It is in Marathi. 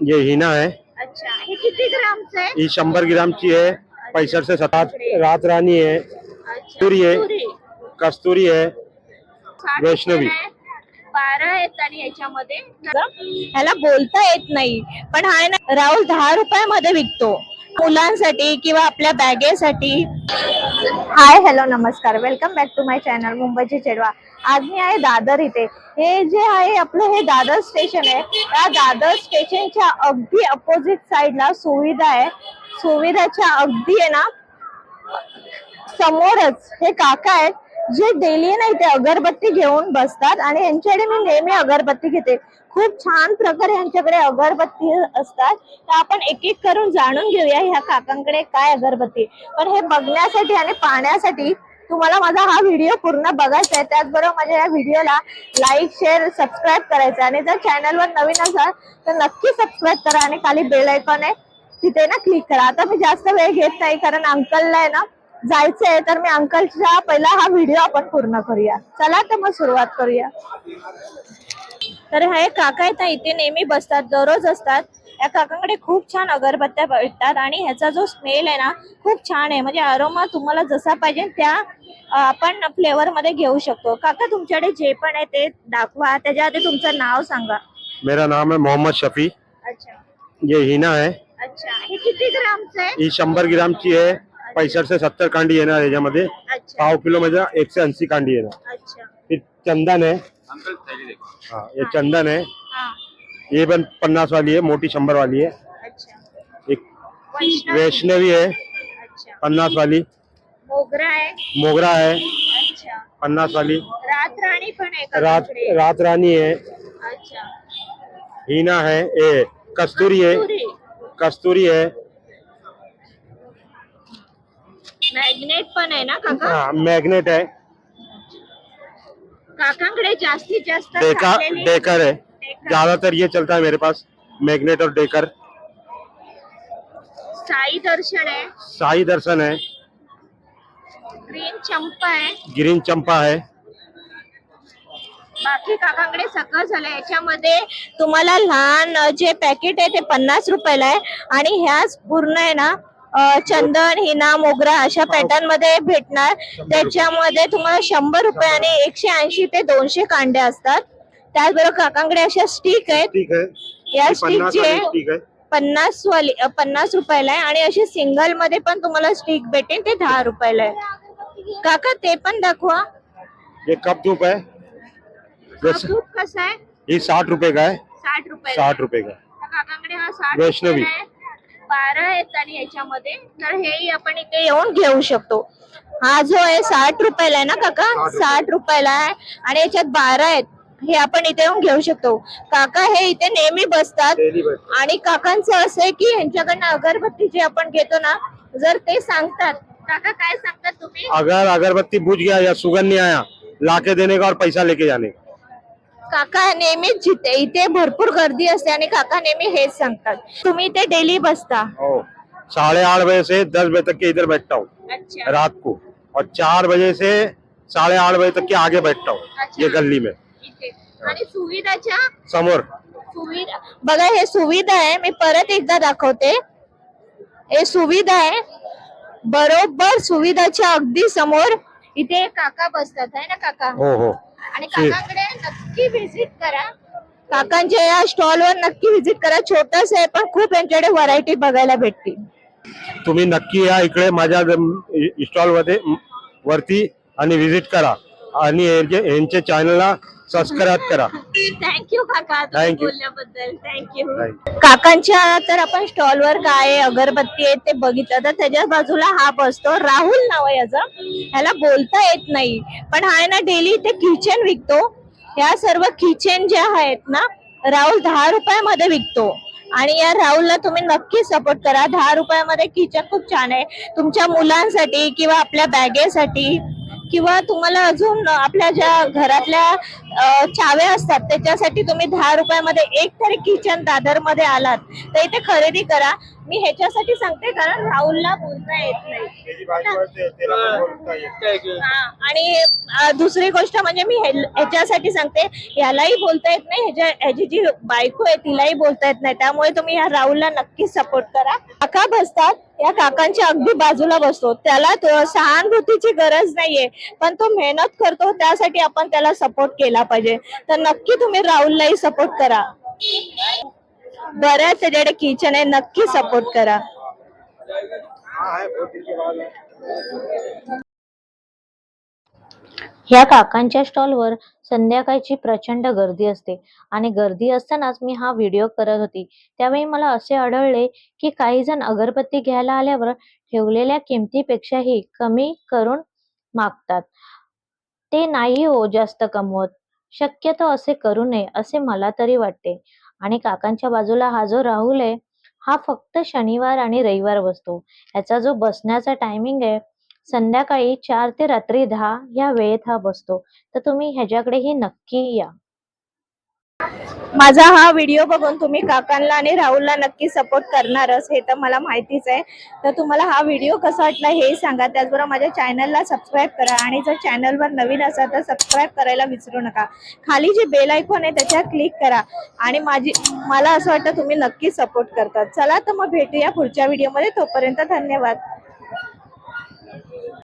ये हिना है अच्छा हे किती ग्रामचं आहे ये शंबर ग्रामची है पैंसठ से सतात रात रानी है अच्छा तुरी आहे. तुरी. कस्तुरी है साठ वैष्णवी. रुपयाला आहे. बारा आहेत आणि याच्यामध्ये ह्याला बोलता येत नाही पण हा आहे ना राहुल दहा रुपयामध्ये विकतो मुलांसाठी किंवा आपल्या बॅगेसाठी? हाय हॅलो नमस्कार. Welcome back to my channel मुंबईची चेडवा. आज मी आहे दादर इथे. हे जे आहे आपलं हे दादर स्टेशन आहे. त्या दादर स्टेशनच्या अगदी अपोजिट साईडला सुविधा आहे. सुविधाच्या अगदी आहे ना समोरच हे काका आहेत. जे डेली नाही ते अगरबत्ती घेऊन बसतात. आणि यांच्याकडे मी नेहमी अगरबत्ती घेते. खूप छान प्रकारे यांच्याकडे अगरबत्ती असतात. तर आपण एक एक करून जाणून घेऊया ह्या काकांकडे काय अगरबत्ती पण हे बघण्यासाठी आणि पाहण्यासाठी तुम्हाला माझा हा व्हिडिओ पूर्ण बघायचा आहे. त्याचबरोबर माझ्या या व्हिडिओला लाईक शेअर सबस्क्राईब करायचं आहे. आणि जर चॅनलवर नवीन असाल तर नक्की सबस्क्राईब करा. आणि खाली बेल आयकॉन आहे तिथे ना क्लिक करा. आता मी जास्त वेळ घेत नाही कारण अंकलला आहे ना जायचंय तर मी अंकलचा पहिला हा व्हिडिओ आपण पूर्ण करूया. चला तर मग सुरुवात करूया. तर हे काका ना इथे नेहमी बसतात दररोज असतात. या काकांकडे खूप छान अगरबत्त्या भेटतात आणि ह्याचा जो स्मेल आहे ना खूप छान आहे. म्हणजे अरोमा तुम्हाला जसा पाहिजे त्या आपण फ्लेवर मध्ये घेऊ शकतो. काका तुमच्याकडे जे पण आहे ते दाखवा. त्याच्या आधी तुमचं नाव सांगा. मेरा नाम है मोहम्मद शफी। अच्छा. ये हिना है। अच्छा. हे किती ग्रामचं आहे? ही शंभर ग्रामची आहे. पैंसठ से सत्तर कांडी येणार याच्यामध्ये. अच्छा. पाव किलो मध्ये एकशे ऐंशी कांडी येणार. अच्छा. हे चंदन है हाँ ये चंदन है. हा ये पण पन्नास वाली है मोटी शंबर वाली है अच्छा. एक वैष्णवी. है पन्नास वाली मोगरा आहे. मोगरा है अच्छा. पन्नास वाली रात पण आहे रात रात रानी है अच्छा. हीना है ए कस्तूरी है कस्तूरी. है मॅग्नेट पण आहे ना काका? हाँ मैग्नेट है काकांकडे जास्तीत जास्त डेका खाल्लेली- डेकर है डेकर. ज्यादातर ये चलता है मेरे पास. मैग्नेट और डेकर. साई दर्शन आहे. साई दर्शन है ग्रीन चंपा आहे. ग्रीन चंपा है बाकी काकांकडे सगळं झालं याच्यामध्ये तुम्हाला लहान अ, जे पॅकेट आहे ते पन्नास रुपयाला आहे. आणि ह्याच पूर्ण आहे ना चंदन हिना मोगरा अशा पॅटर्नमध्ये भेटणार. त्याच्यामध्ये तुम्हाला शंभर रुपये आणि एकशे ऐंशी ते दोनशे कांडे असतात. त्याचबरोबर काकांकडे अशा स्टिक आहेत. या स्टिकचे पन्नास वाली पन्नास रुपयाला आहे. आणि अशी सिंगलमध्ये पण तुम्हाला स्टिक भेटेल ते दहा रुपयाला आहे. काका ते पण दाखवा. ये कप धूप है कसा आहे? ये साठ रुपए का है साठ रुपये. साठ रुपए का काकांकडे हा साठ वैष्णवी. रुपयाला आहे. बारा आहेत आणि याच्यामध्ये तर हेही आपण इथे येऊन घेऊ शकतो. हा जो आहे साठ रुपयाला आहे ना काका. साठ रुपयाला आहे. आणि याच्यात बारा आहेत. हे आपण इथे येऊन घेऊ शकतो. काका हे इथे नेहमी बसतात. आणि काकांचं असं आहे की यांच्याकडनं अगरबत्ती जे आपण घेतो ना जर ते सांगतात. काका काय सांगतात तुम्ही? अगर अगरबत्ती बुझ गया या सुगंध नहीं आया लाके देने का और पैसा लेके जाने का। काका नेहमीच जिथे इथे भरपूर गर्दी असते आणि काका नेहमी हेच सांगतात. तुम्ही इथे डेली बसता. ओ साढ़े आठ बजे से दस बजे तक के इधर बैठता हूँ. अच्छा. रात को. और चार बजे से साढ़े आठ बजे तक के आगे बैठता हूँ अच्छा. ये गली में. इथे. आणि सुविधाच्या? समोर. सुविधा. बघा हे सुविधा आहे मी परत एकदा दाखवते. हे सुविधा आहे. बरोबर सुविधाच्या अगदी समोर इथे काका बसतात आहे ना काका? हो हो. आणि काकांकडे नक्की व्हिजिट करा. काकांच्या या स्टॉल वर नक्की व्हिजिट करा. छोटस आहे पण खूप यांच्याकडे व्हरायटी बघायला भेटतील. तुम्ही नक्की या इकडे माझ्या स्टॉलमध्ये म, वरती आणि व्हिजिट करा. आणि यांचे- यांच्या चॅनलला सबस्क्राईब करा. थँक्यू काका तुम्ही Thank you. बोलल्याबद्दल. थँक्यू काकांच्या तर आपण स्टॉल वर काय अगरबत्ती आहे ते बघितलं. तर त्याच्या बाजूला हा बसतो. राहुल नाव आहे याचं. ह्याला बोलता येत नाही. पण हा आहे ना डेली ते किचन विकतो. ह्या सर्व किचन जे आहेत ना राहुल दहा रुपयामध्ये विकतो. आणि या राहुलला तुम्ही नक्की सपोर्ट करा. दहा रुपयामध्ये किचन खूप छान आहे. तुमच्या मुलांसाठी किंवा आपल्या बॅगेसाठी किंवा तुम्हाला अजून आपल्या ज्या घरातल्या चाव्या असतात. त्याच्यासाठी तुम्ही दहा रुपयामध्ये एक तरी किचन दादरमध्ये आलात तर इथे खरेदी करा. मी ह्याच्यासाठी सांगते कारण राहुलला बोलता येत नाही. हा, आणि दुसरी गोष्ट म्हणजे मी ह्याल- ह्याच्यासाठी सांगते यालाही बोलता येत नाही. ह्याच्या ह्याची जी बायको आहे तिलाही बोलता येत नाही. त्यामुळे तुम्ही या राहुलला नक्की सपोर्ट करा. काका बसतात या काकांच्या अगदी बाजूला बसतो. त्याला तो- सहानुभूतीची गरज नाहीये पण तो मेहनत करतो त्यासाठी आपण त्याला सपोर्ट केला पाहिजे. तर नक्की तुम्ही राहुललाही सपोर्ट करा. बऱ्याच त्याच्याकडे किचन आहे नक्की सपोर्ट करा. ह्या काकांच्या स्टॉलवर संध्याकाळची प्रचंड गर्दी असते. आणि गर्दी असतानाच मी हा व्हिडिओ करत होती. त्यावेळी मला असे आढळले की काही जण अगरबत्ती घ्यायला आल्यावर ठेवलेल्या किमतीपेक्षाही कमी करून मागतात. ते नाही हो जास्त कमवत. शक्यतो असे करू नये असे मला तरी वाटते. आणि काकांच्या बाजूला हा जो राहुल आहे हा फक्त शनिवार आणि रविवार बसतो. याचा जो बसण्याचा टायमिंग आहे संध्याकाळी चार ते रात्री दहा या वेळेत हा बसतो. तर तुम्ही ह्याच्याकडेही नक्की या. माझा हा व्हिडिओ बघून तुम्ही काकांना आणि राहुलला नक्की सपोर्ट करणारच हे तर मला माहितीच आहे. तर तुम्हाला हा व्हिडिओ कसा वाटला हे सांगा. त्याचबरोबर माझ्या चॅनलला सबस्क्राईब करा आणि जर चॅनलवर नवीन असाल तर सबस्क्राईब करायला विसरू नका. खाली जे बेल आयकॉन आहे त्याच्यावर क्लिक करा आणि माझी मला असं वाटतं तुम्ही नक्की सपोर्ट करतात. चला तर मग भेटूया पुढच्या व्हिडिओमध्ये तोपर्यंत धन्यवाद.